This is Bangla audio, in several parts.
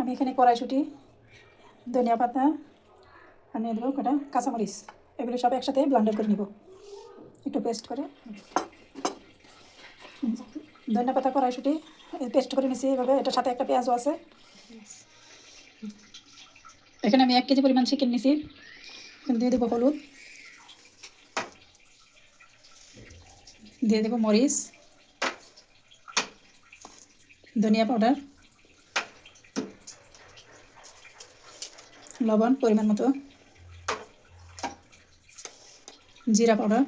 আমি এখানে কড়াইশুটি, ধনিয়া পাতা, আর নিয়ে দেবো কটা কাঁচামরিচ। এগুলো সব একসাথে ব্লান্ডার করে নিব। একটু পেস্ট করে। ধনিয়া পাতা, কড়াইশুটি পেস্ট করে নিছি এভাবে। এটার সাথে একটা পেঁয়াজও আছে। এখানে আমি এক কেজি পরিমাণ চিকেন নিছি। দিয়ে দেবো হলুদ। দিয়ে দেবো মরিচ। ধনিয়া পাউডার লবণ পরিমাণ মতো। জিরা পাউডার।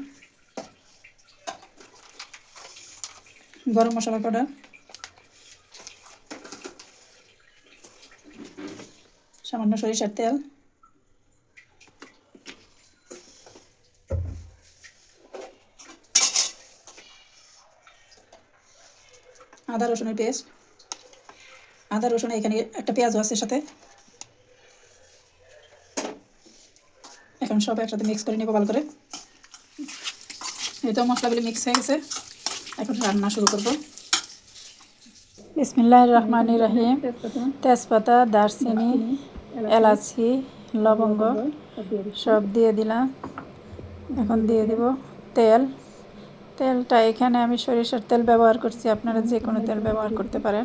গরম মশলা পাউডার। সামান্য সরিষার তেল। আদা রসুনের পেস্ট। আদা রসুন এখানে একটা পেঁয়াজও আছে সাথে। এখন সব একসাথে মিক্স করে নেব ভালো করে। এই তো মশলাগুলি মিক্স হয়ে গেছে। এখন রান্না শুরু করব। বিসমিল্লাহ রহমান রহিম। তেজপাতা, দারচিনি, এলাচি, লবঙ্গ সব দিয়ে দিলাম। এখন দিয়ে দিব তেল। তেলটা এখানে আমি সরিষার তেল ব্যবহার করছি। আপনারা যে কোনো তেল ব্যবহার করতে পারেন।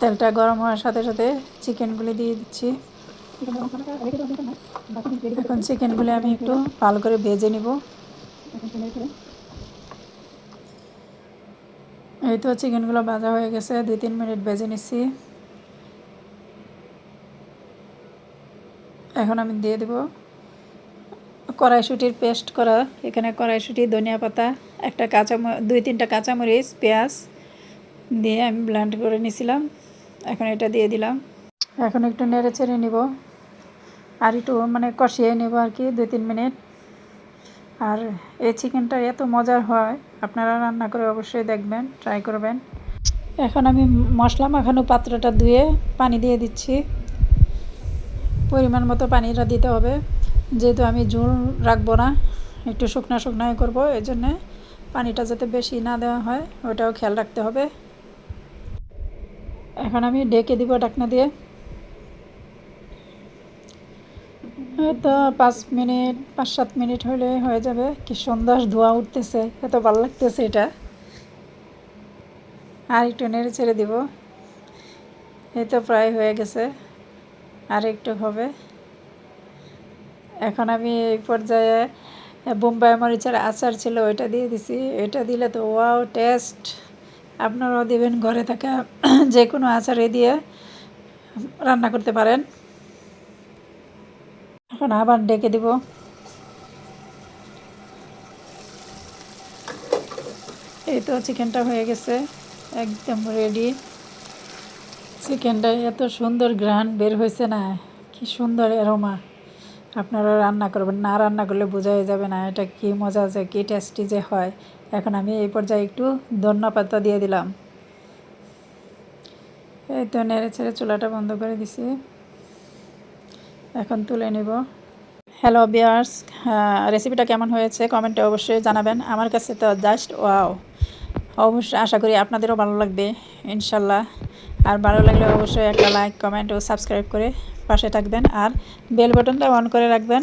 তেলটা গরম হওয়ার সাথে সাথে চিকেনগুলি দিয়ে দিচ্ছি। এখন চিকেনগুলি আমি একটু ভালো করে ভেজে নিব। এই তো চিকেনগুলো ভাজা হয়ে গেছে, দুই তিন মিনিট ভেজে নিচ্ছি। এখন আমি দিয়ে দেব কড়াইশুটির পেস্ট করা। এখানে কড়াইশুটি, ধনিয়া পাতা, একটা কাঁচা দুই তিনটা কাঁচামরিচ, পেঁয়াজ দিয়ে আমি ব্লেন্ড করে নিছিলাম। এখন এটা দিয়ে দিলাম। এখন একটু নেড়ে চেড়ে নিব। আর একটু মানে কষিয়ে নেব আর কি, দুই তিন মিনিট। আর এই চিকেনটা এত মজার হয়, আপনারা রান্না করে অবশ্যই দেখবেন ট্রাই করবেন। এখন আমি মশলা মাখানো পাত্রটা ধুয়ে পানি দিয়ে দিচ্ছি। পরিমাণ মতো পানিটা দিতে হবে। যেহেতু আমি ঝুল রাখব না, একটু শুকনো শুকনোই করব, এই জন্যে পানিটা যাতে বেশি না দেওয়া হয়, ওটাও খেয়াল রাখতে হবে। এখন আমি ডেকে দিব ডাকনা দিয়ে। তো পাঁচ মিনিট, পাঁচ সাত মিনিট হলে হয়ে যাবে। কি সুন্দর ধোয়া উঠতেছে, এত ভালো লাগতেছে এটা। আর একটু নেড়ে ছেড়ে দিব। এই তো প্রায় হয়ে গেছে। আর একটু হবে। এখন আমি এই পর্যায়ে বোম্বাই মরিচের আচার ছিল, ওইটা দিয়ে দিছি। এটা দিলে তো ওয়াও, টেস্ট। আপনারাও দেবেন, ঘরে থাকা যে কোনো আচারে দিয়ে রান্না করতে পারেন। এখন আবার ডেকে দিব। এই তো চিকেনটা হয়ে গেছে, একদম রেডি চিকেনটা এত সুন্দর গ্রান বের হয়েছে না, কি সুন্দর এরোমা আপনারা রান্না করবেন, না রান্না করলে বোঝাই যাবে না, এটা কি মজা যে, কী টেস্টি যে হয়। এখন আমি এই পর্যায়ে একটু ধন্যা পাতা দিয়ে দিলাম। এই তো নেড়ে ছেড়ে চুলাটা বন্ধ করে দিছি। এখন তুলে নিব। হ্যালো বিয়ার্স রেসিপিটা কেমন হয়েছে? কমেন্টে অবশ্যই জানাবেন। আমার কাছে তো জাস্ট ওয়াও অবশ্যই আশা করি আপনাদেরও ভালো লাগবে, ইনশাল্লাহ। আর ভালো লাগলে অবশ্যই একটা লাইক কমেন্ট ও সাবস্ক্রাইব করে পাশে থাকবেন। আর বেল বাটনটা অন করে রাখবেন।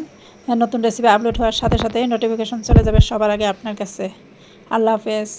নতুন রেসিপি আপলোড হওয়ার সাথে সাথে নোটিফিকেশন চলে যাবে সবার আগে আপনার কাছে। আল্লাহ হাফেজ।